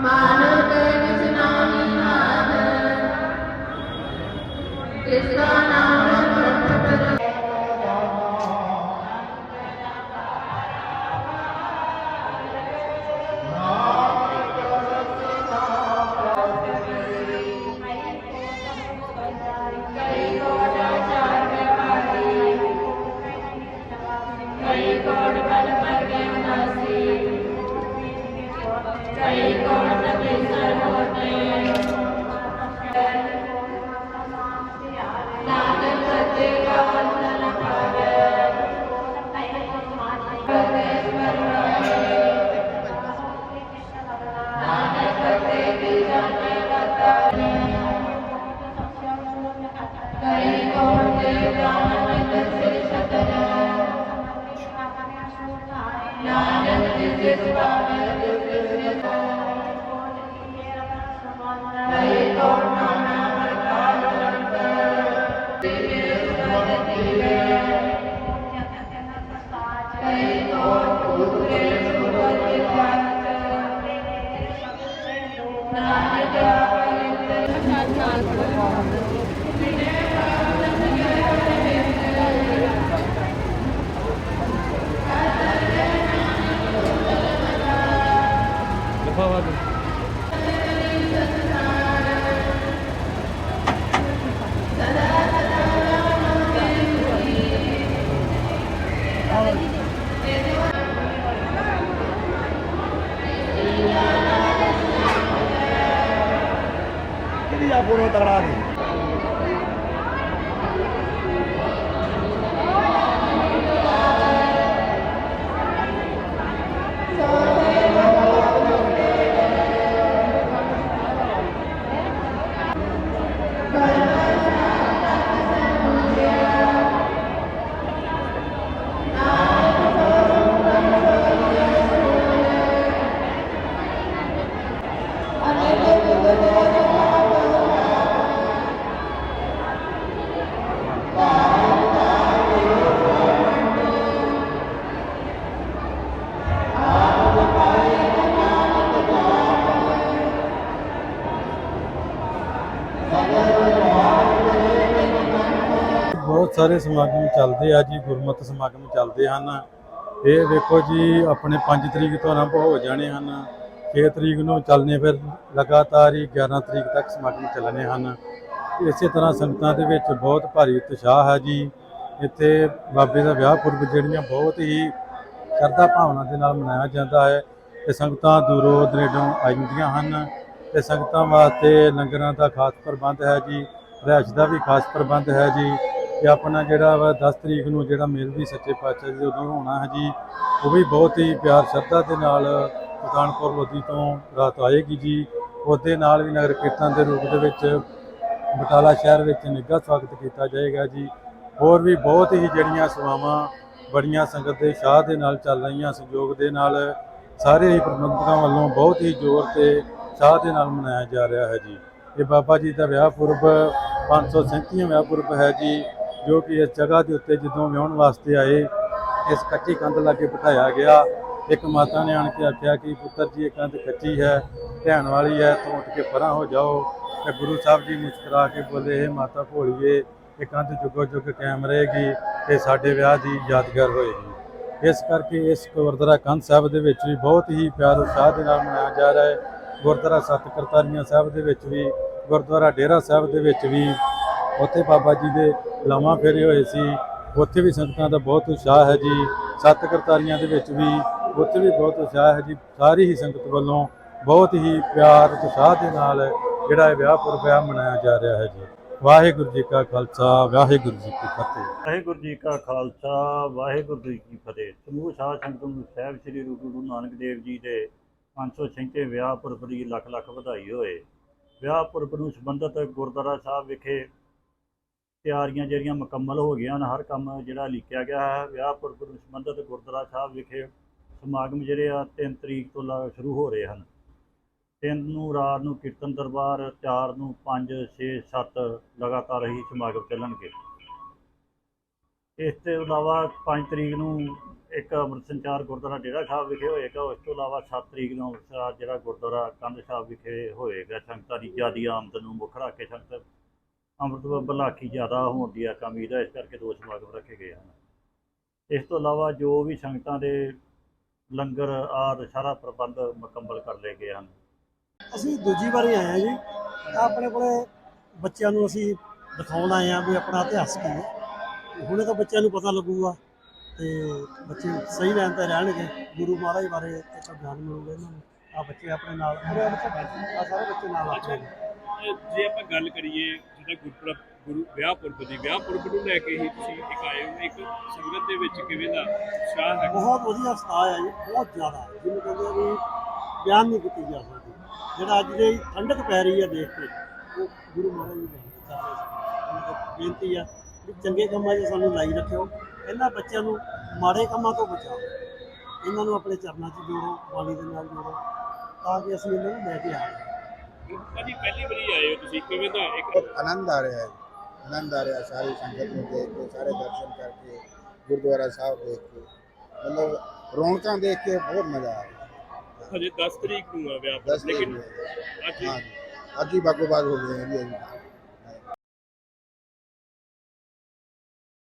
My ਕਿਹਦੀ ਆ phone ਤਗੜਾ ਦੀ ਬਹੁਤ ਸਾਰੇ ਸਮਾਗਮ ਚੱਲਦੇ ਆ ਜੀ, ਗੁਰਮਤਿ ਸਮਾਗਮ ਚੱਲਦੇ ਹਨ। ਇਹ ਵੇਖੋ ਜੀ, ਆਪਣੇ 5 ਤਰੀਕ ਤੋਂ ਆਰੰਭ ਹੋ ਜਾਣੇ ਹਨ। 6 ਤਰੀਕ ਨੂੰ ਚੱਲਨੇ ਫਿਰ ਲਗਾਤਾਰ ਹੀ 11 ਤਰੀਕ ਤੱਕ ਸਮਾਗਮ ਚੱਲਣੇ ਹਨ। ਇਸੇ ਤਰ੍ਹਾਂ ਸੰਗਤਾਂ ਦੇ ਵਿੱਚ ਬਹੁਤ ਭਾਰੀ ਉਤਸ਼ਾਹ ਹੈ ਜੀ। ਇੱਥੇ ਬਾਬੇ ਦਾ ਵਿਆਹ ਪੁਰਬ ਜਿਹੜੀਆਂ ਬਹੁਤ ਹੀ ਸ਼ਰਧਾ ਭਾਵਨਾ ਦੇ ਨਾਲ ਮਨਾਇਆ ਜਾਂਦਾ ਹੈ ਤੇ ਸੰਗਤਾਂ ਦੂਰੋਂ ਦਰੇਡੋਂ ਆਉਂਦੀਆਂ ਹਨ। ਤੇ ਸੰਗਤਾਂ ਵਾਸਤੇ ਲੰਗਰਾਂ ਦਾ ਖਾਸ ਪ੍ਰਬੰਧ ਹੈ ਜੀ, ਰਿਹਾਇਸ਼ ਦਾ ਵੀ ਖਾਸ ਪ੍ਰਬੰਧ ਹੈ ਜੀ ਤੇ ਆਪਣਾ ਜਿਹੜਾ ਵਾ 10 ਤਰੀਕ ਨੂੰ ਜਿਹੜਾ ਮੇਲ ਵੀ ਸੱਚੇ ਪਾਤਸ਼ਾਹ ਜੀ ਉਦੋਂ ਹੋਣਾ ਹੈ ਜੀ, ਉਹ ਵੀ ਬਹੁਤ ਹੀ ਪਿਆਰ ਸ਼ਰਧਾ ਦੇ ਨਾਲ ਸੁਲਤਾਨਪੁਰ ਲੋਧੀ ਤੋਂ ਰਾਤ ਆਏਗੀ ਜੀ, ਉਹਦੇ ਨਾਲ ਵੀ ਨਗਰ ਕੀਰਤਨ ਦੇ ਰੂਪ ਦੇ ਵਿੱਚ ਬਟਾਲਾ ਸ਼ਹਿਰ ਵਿੱਚ ਨਿੱਘਾ ਸਵਾਗਤ ਕੀਤਾ ਜਾਏਗਾ ਜੀ। ਹੋਰ ਵੀ ਬਹੁਤ ਹੀ ਜਿਹੜੀਆਂ ਸੇਵਾਵਾਂ ਬੜੀਆਂ ਸੰਗਤ ਦੇ ਸ਼ਾਹ ਦੇ ਨਾਲ ਚੱਲ ਰਹੀਆਂ ਸਹਿਯੋਗ ਦੇ ਨਾਲ ਸਾਰੇ ਹੀ ਪ੍ਰਬੰਧਕਾਂ ਵੱਲੋਂ ਬਹੁਤ ਹੀ ਜ਼ੋਰ ਤੇ ਸ਼ਾਹ ਦੇ ਨਾਲ ਮਨਾਇਆ ਜਾ ਰਿਹਾ ਹੈ ਜੀ। ਇਹ ਬਾਬਾ ਜੀ ਦਾ ਵਿਆਹ ਪੁਰਬ 537ਵਾਂ ਵਿਆਹ ਪੁਰਬ ਹੈ ਜੀ, ਜੋ ਕਿ ਇਸ ਜਗ੍ਹਾ ਦੇ ਉੱਤੇ ਜਦੋਂ ਵਿਆਹਣ ਵਾਸਤੇ ਆਏ, ਇਸ ਕੱਚੀ ਕੰਧ ਲਾਗੇ ਬਿਠਾਇਆ ਗਿਆ। ਇੱਕ ਮਾਤਾ ਨੇ ਆਣ ਕੇ ਆਖਿਆ ਕਿ ਪੁੱਤਰ ਜੀ, ਇਹ ਕੰਧ ਕੱਚੀ ਹੈ, ਧਿਆਨ ਵਾਲੀ ਹੈ, ਤੂੰ ਉੱਠ ਕੇ ਪਰਾਂ ਹੋ ਜਾਓ। ਤੇ ਗੁਰੂ ਸਾਹਿਬ ਜੀ ਮੁਸਕਰਾ ਕੇ ਬੋਲੇ ਇਹ ਮਾਤਾ ਭੋਲੀਏ, ਇਹ ਕੰਧ ਜੁਗੋ ਜੁਗ ਕਾਇਮ ਰਹੇਗੀ ਤੇ ਸਾਡੇ ਵਿਆਹ ਦੀ ਯਾਦਗਾਰ ਹੋਏਗੀ। ਇਸ ਕਰਕੇ ਇਸ ਗੁਰਦੁਆਰਾ ਕੰਧ ਸਾਹਿਬ ਦੇ ਵਿੱਚ ਵੀ ਬਹੁਤ ਹੀ ਪਿਆਰ ਉਤਸ਼ਾਹ ਦੇ ਨਾਲ ਮਨਾਇਆ ਜਾ ਰਿਹਾ ਹੈ। ਗੁਰਦੁਆਰਾ ਸੱਤ ਕਰਤਾਰੀਆਂ ਸਾਹਿਬ ਦੇ ਵਿੱਚ ਵੀ, ਗੁਰਦੁਆਰਾ ਡੇਰਾ ਸਾਹਿਬ ਦੇ ਵਿੱਚ ਵੀ, ਉੱਥੇ ਬਾਬਾ ਜੀ ਦੇ ਲਾਵਾਂ ਫੇਰੇ ਹੋਏ ਸੀ। ਉੱਥੇ ਵੀ ਸੰਗਤਾਂ ਦਾ ਬਹੁਤ ਉਤਸ਼ਾਹ ਹੈ ਜੀ। ਸੱਤ ਕਰਤਾਰੀਆਂ ਦੇ ਵਿੱਚ ਵੀ, ਉੱਥੇ ਵੀ ਬਹੁਤ ਉਤਸ਼ਾਹ ਹੈ ਜੀ। ਸਾਰੀ ਹੀ ਸੰਗਤ ਵੱਲੋਂ ਬਹੁਤ ਹੀ ਪਿਆਰ, ਉਤਸ਼ਾਹ ਦੇ ਨਾਲ ਜਿਹੜਾ ਇਹ ਵਿਆਹ ਪੁਰਬ ਹੈ, ਮਨਾਇਆ ਜਾ ਰਿਹਾ ਹੈ ਜੀ। ਵਾਹਿਗੁਰੂ ਜੀ ਕਾ ਖਾਲਸਾ, ਵਾਹਿਗੁਰੂ ਜੀ ਕੀ ਫਤਿਹ। ਵਾਹਿਗੁਰੂ ਜੀ ਕਾ ਖਾਲਸਾ, ਵਾਹਿਗੁਰੂ ਜੀ ਕੀ ਫਤਿਹ। ਸਮੂਹ ਸਾਧ ਸੰਗਤ ਨੂੰ ਸਾਹਿਬ ਸ੍ਰੀ ਗੁਰੂ ਨਾਨਕ ਦੇਵ ਜੀ ਦੇ 536 ਵਿਆਹ ਪੁਰਬ ਦੀ ਲੱਖ ਲੱਖ ਵਧਾਈ ਹੋਏ। ਵਿਆਹ ਪੁਰਬ ਨੂੰ ਸੰਬੰਧਿਤ ਗੁਰਦੁਆਰਾ ਸਾਹਿਬ ਵਿਖੇ ਤਿਆਰੀਆਂ ਜਿਹੜੀਆਂ ਮੁਕੰਮਲ ਹੋ ਗਈਆਂ ਹਨ, ਹਰ ਕੰਮ ਜਿਹੜਾ ਲਿਖਿਆ ਗਿਆ ਹੈ। ਵਿਆਹ ਪੁਰਬ ਨੂੰ ਸੰਬੰਧਿਤ ਗੁਰਦੁਆਰਾ ਸਾਹਿਬ ਵਿਖੇ ਸਮਾਗਮ ਜਿਹੜੇ ਆ 3 ਤਰੀਕ ਤੋਂ ਲਾ ਸ਼ੁਰੂ ਹੋ ਰਹੇ ਹਨ। 3 ਨੂੰ, ਰਾਤ ਨੂੰ ਕੀਰਤਨ ਦਰਬਾਰ 4 ਨੂੰ 5 6 7 ਲਗਾਤਾਰ ਹੀ ਸਮਾਗਮ ਚੱਲਣਗੇ। ਇਸ ਤੋਂ ਇਲਾਵਾ 5 ਤਰੀਕ ਨੂੰ ਇੱਕ ਅੰਮ੍ਰਿਤ ਸੰਚਾਰ ਗੁਰਦੁਆਰਾ ਡੇਰਾ ਸਾਹਿਬ ਵਿਖੇ ਹੋਏਗਾ, ਉਸ ਤੋਂ ਇਲਾਵਾ 7 ਤਰੀਕ ਨੂੰ ਅੰਮ੍ਰਿਤਸਰ ਜਿਹੜਾ ਗੁਰਦੁਆਰਾ ਕੰਧ ਸਾਹਿਬ ਵਿਖੇ ਹੋਏਗਾ, ਸੰਗਤਾਂ ਦੀ ਜਿਆਦੀ ਆਮਦ ਨੂੰ ਮੁੱਖ ਰੱਖ ਕੇ ਸੰਗਤ ਅੰਮ੍ਰਿਤ ਬਲਾਖੀ ਜ਼ਿਆਦਾ ਹੋਣ ਦੀ ਆ ਉਮੀਦ ਹੈ, ਇਸ ਕਰਕੇ ਦੋ ਸਮਾਗਮ ਰੱਖੇ ਗਏ ਹਨ। ਇਸ ਤੋਂ ਇਲਾਵਾ ਜੋ ਵੀ ਸੰਗਤਾਂ ਦੇ ਲੰਗਰ ਆਦਿ, ਸਾਰਾ ਪ੍ਰਬੰਧ ਮੁਕੰਮਲ ਕਰ ਲਏ ਗਏ ਹਨ। ਅਸੀਂ ਦੂਜੀ ਵਾਰੀ ਆਏ ਹਾਂ ਜੀ। ਆਪਣੇ ਕੋਲੇ ਬੱਚਿਆਂ ਨੂੰ ਅਸੀਂ ਦਿਖਾਉਣ ਆਏ ਹਾਂ ਵੀ ਆਪਣਾ ਇਤਿਹਾਸ ਕੀ ਹੈ। ਹੁਣੇ ਤਾਂ ਬੱਚਿਆਂ ਨੂੰ ਪਤਾ ਲੱਗੂਗਾ। ਤੇ ਬੱਚੇ ਸਹੀ ਲਾਈਨ ਤੇ ਰਹਿਣਗੇ ਗੁਰੂ ਮਹਾਰਾਜ ਬਾਰੇ ਇੱਕ ਗਿਆਨ ਮਿਲੂਗਾ ਇਹਨਾਂ ਨੂੰ। ਆ ਬੱਚੇ ਆਪਣੇ ਨਾਲ ਆ ਸਾਰੇ ਬੱਚੇ ਨਾਲ ਆਪਣੇ। ਜੇ। ਆਪਾਂ ਗੱਲ ਕਰੀਏ ਜਿਹਦਾ ਗੁਰਪੁਰਬ ਗੁਰੂ ਵਿਆਹ ਪੁਰਬ ਦੀ ਵਿਆਹ ਪੁਰਬ ਨੂੰ ਲੈ ਕੇ ਹੀ ਤੁਸੀਂ ਇੱਕ ਆਏ ਹੋ ਇੱਕ ਸੰਗਤ ਦੇ ਵਿੱਚ ਕਿਵੇਂ ਦਾ ਉਤਸ਼ਾਹ ਹੈ? ਬਹੁਤ ਵਧੀਆ ਸਤਾਅ ਹੈ ਜੀ ਬਹੁਤ ਜ਼ਿਆਦਾ। ਜਿਹਨੂੰ ਕਹਿੰਦੇ ਆ ਵੀ ਬਿਆਨ ਨਹੀਂ ਕੀਤੀ ਜਾ ਸਕਦੀ। ਜਿਹੜਾ ਅੱਜ ਦੇ ਠੰਡਕ ਪੈ ਰਹੀ ਹੈ ਦੇਖ ਕੇ ਉਹ ਗੁਰੂ ਮਹਾਰਾਜ ਜੀ ਦੇ ਬੇਨਤੀ ਆ ਵੀ ਚੰਗੇ ਕੰਮਾਂ 'ਚ ਸਾਨੂੰ ਲਾਈ ਰੱਖਿਓ। ਇਹਨਾਂ ਬੱਚਿਆਂ ਨੂੰ ਮਾੜੇ ਕੰਮਾਂ ਤੋਂ ਬਚਾਓ। ਇਹਨਾਂ ਨੂੰ ਆਪਣੇ ਚਰਨਾਂ 'ਚ ਜੋੜੋ ਬਾਣੀ ਦੇ ਨਾਲ ਜੋੜੋ ਤਾਂ ਕਿ ਅਸੀਂ ਇਹਨਾਂ ਨੂੰ ਲੈ ਕੇ ਆਵਾਂ ਭਾਜੀ ਪਹਿਲੀ ਵਾਰੀ ਆਏ ਹੋ ਤੁਸੀਂ ਕਿਵੇਂ ਦਾ ਇੱਕ ਆਨੰਦ ਆ ਰਿਹਾ ਹੈ। ਆਨੰਦ ਆ ਰਿਹਾ ਸਾਰੀ ਸੰਗਤ ਨੂੰ ਦੇਖ ਕੇ ਸਾਰੇ ਦਰਸ਼ਨ ਕਰਕੇ ਗੁਰਦੁਆਰਾ ਸਾਹਿਬ ਦੇਖ ਕੇ। ਮਤਲਬ ਰੌਣਕਾਂ ਦੇਖ ਕੇ ਬਹੁਤ ਮਜ਼ਾ ਆ ਰਿਹਾ। ਅੱਜ ਬਾਗੋ ਬਾਗ ਹੋ ਗਏ